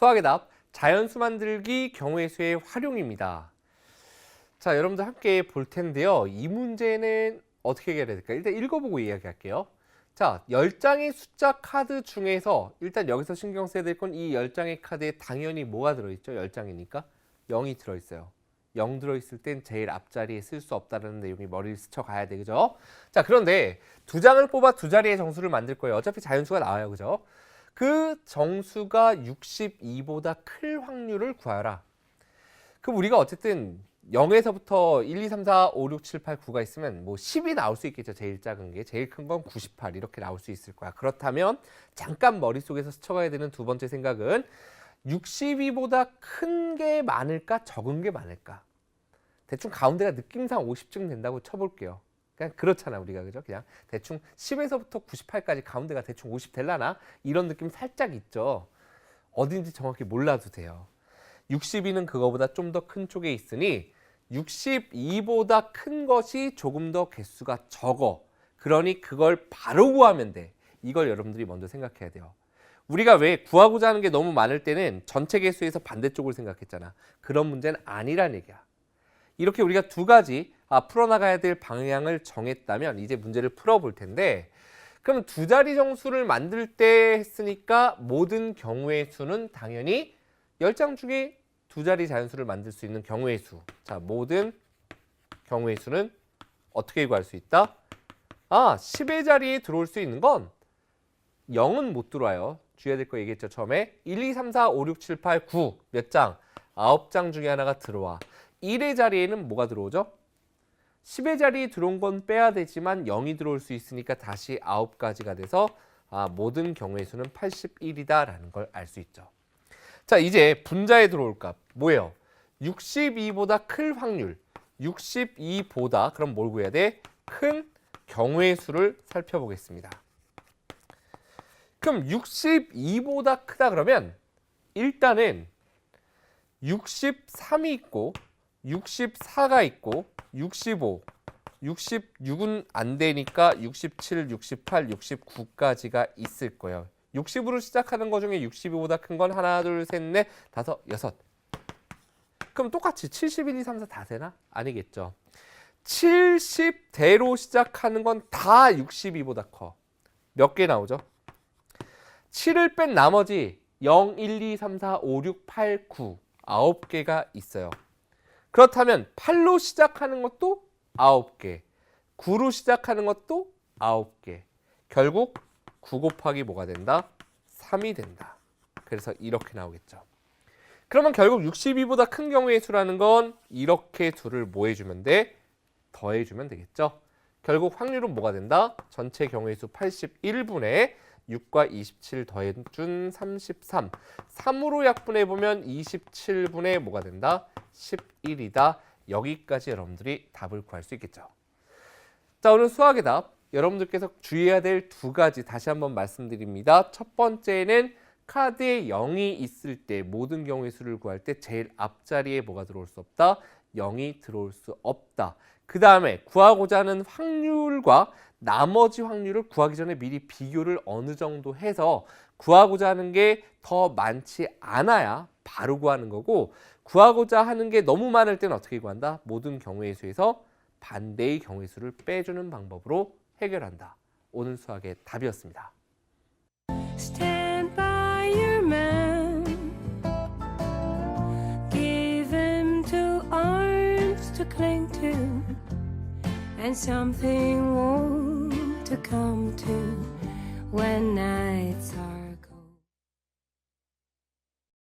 수학의 답 자연수 만들기 경우의 수의 활용입니다. 자, 여러분들 함께 볼 텐데요. 이 문제는 어떻게 해결해야 될까? 일단 읽어보고 이야기할게요. 자, 10장의 숫자 카드 중에서 일단 여기서 신경 써야 될 건 이 10장의 카드에 당연히 뭐가 들어있죠? 10장이니까 0이 들어있어요. 0 들어있을 땐 제일 앞자리에 쓸 수 없다는 내용이 머리를 스쳐 가야 돼, 그죠? 자, 그런데 두 장을 뽑아 두 자리의 정수를 만들 거예요. 어차피 자연수가 나와요, 그죠? 그 정수가 62보다 클 확률을 구하라. 그럼 우리가 어쨌든 0에서부터 1, 2, 3, 4, 5, 6, 7, 8, 9가 있으면 뭐 10이 나올 수 있겠죠. 제일 작은 게. 제일 큰 건 98 이렇게 나올 수 있을 거야. 그렇다면 잠깐 머릿속에서 스쳐가야 되는 두 번째 생각은 62보다 큰 게 많을까 적은 게 많을까? 대충 가운데가 느낌상 50쯤 된다고 쳐볼게요. 그냥 그렇잖아 우리가 그죠? 그냥 대충 10에서부터 98까지 가운데가 대충 50 될라나 이런 느낌 살짝 있죠. 어딘지 정확히 몰라도 돼요. 62는 그거보다 좀 더 큰 쪽에 있으니 62보다 큰 것이 조금 더 개수가 적어. 그러니 그걸 바로 구하면 돼. 이걸 여러분들이 먼저 생각해야 돼요. 우리가 왜 구하고자 하는 게 너무 많을 때는 전체 개수에서 반대쪽을 생각했잖아. 그런 문제는 아니란 얘기야. 이렇게 우리가 두 가지 아, 풀어나가야 될 방향을 정했다면 이제 문제를 풀어볼 텐데 그럼 두 자리 정수를 만들 때 했으니까 모든 경우의 수는 당연히 10장 중에 두 자리 자연수를 만들 수 있는 경우의 수. 자, 모든 경우의 수는 어떻게 구할 수 있다? 아, 10의 자리에 들어올 수 있는 건 0은 못 들어와요. 주의해야 될 거 얘기했죠, 처음에. 1, 2, 3, 4, 5, 6, 7, 8, 9. 몇 장? 9장 중에 하나가 들어와. 1의 자리에는 뭐가 들어오죠? 10의 자리에 들어온 건 빼야 되지만 0이 들어올 수 있으니까 다시 9가지가 돼서 아, 모든 경우의 수는 81이다라는 걸 알 수 있죠. 자, 이제 분자에 들어올 값 뭐예요? 62보다 클 확률. 62보다 그럼 뭘 구해야 돼? 큰 경우의 수를 살펴보겠습니다. 그럼 62보다 크다 그러면 일단은 63이 있고 64가 있고 65 66은 안 되니까 67, 68, 69까지가 있을 거예요. 60으로 시작하는 것 중에 62보다 큰 건 하나, 둘, 셋, 넷, 다섯, 여섯. 그럼 똑같이 71, 2, 3, 4 다 되나? 아니겠죠. 70대로 시작하는 건 다 62보다 커. 몇 개 나오죠? 7을 뺀 나머지 0, 1, 2, 3, 4, 5, 6, 8, 9 9개가 있어요. 그렇다면 8로 시작하는 것도 9개, 9로 시작하는 것도 9개. 결국 9 곱하기 뭐가 된다? 3이 된다. 그래서 이렇게 나오겠죠. 그러면 결국 62보다 큰 경우의 수라는 건 이렇게 둘을 뭐 해주면 돼? 더해주면 되겠죠. 결국 확률은 뭐가 된다? 전체 경우의 수 81분의 6과 27 더해준 33. 3으로 약분해 보면 27분의 뭐가 된다? 11이다. 여기까지 여러분들이 답을 구할 수 있겠죠. 자, 오늘 수학의 답. 여러분들께서 주의해야 될 두 가지 다시 한번 말씀드립니다. 첫 번째는 카드에 0이 있을 때 모든 경우의 수를 구할 때 제일 앞자리에 뭐가 들어올 수 없다? 0이 들어올 수 없다. 그 다음에 구하고자 하는 확률과 나머지 확률을 구하기 전에 미리 비교를 어느 정도 해서 구하고자 하는 게 더 많지 않아야 바로 구하는 거고 구하고자 하는 게 너무 많을 때는 어떻게 구한다? 모든 경우의 수에서 반대의 경우의 수를 빼주는 방법으로 해결한다. 오늘 수학의 답이었습니다. And something warm to come to when nights are